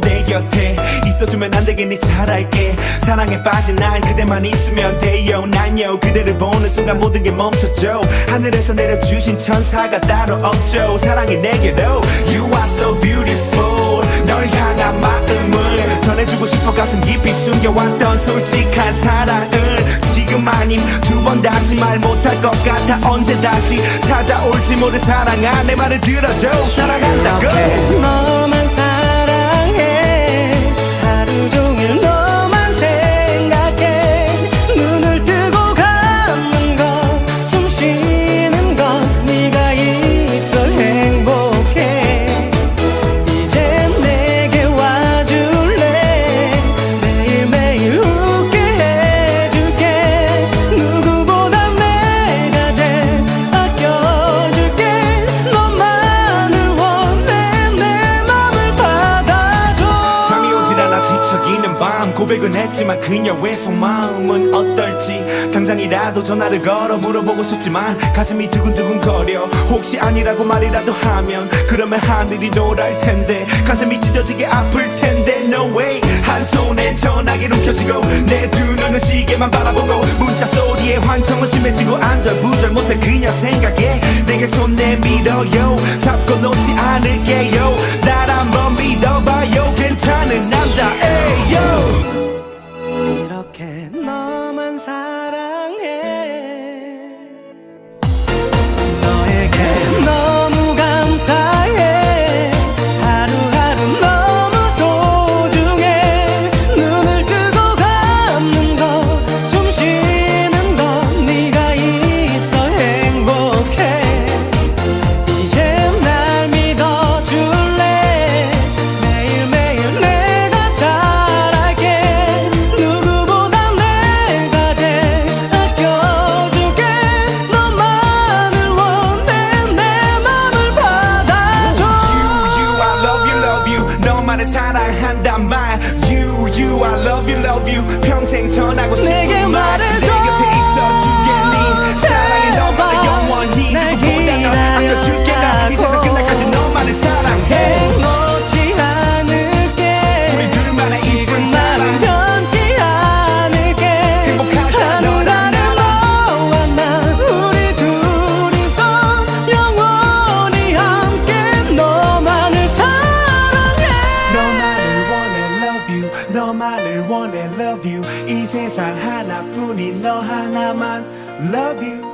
내 곁에. 있어주면 안 되겠니 잘할게. 사랑에 빠진 난 그대만 있으면 돼요. 난요. 그대를 보는 순간 모든 게 멈췄죠. 하늘에서 내려주신 천사가 따로 없죠. 사랑이 내게로. You are so beautiful. 널 향한 마음을 전해주고 싶어 가슴 깊이 숨겨왔던 솔직한 사랑을 지금 아님 두 번 다시 말 못할 것 같아 언제 다시 찾아올지 모를 사랑아 내 말을 들어줘. 사랑한다고 고백은 했지만 그녀의 속마음은 어떨지 당장이라도 전화를 걸어 물어보고 싶지만 가슴이 두근두근 거려. 혹시 아니라고 말이라도 하면 그러면 하늘이 노랄 텐데 가슴이 찢어지게 아플 텐데. No way. 한 손에 전화기로 켜지고 내 두 눈은 시계만 바라보고 문자 소리에 환청은 심해지고 안절부절 못해 그녀 생각에 내게 손 내밀어요. 잡고 놓지 않을게 너만을 사랑한단 말. You, you, I love you, love you. 평생 전하고 싶은 내게 말. 말해줘. 이 세상 하나뿐인 너 하나만 love you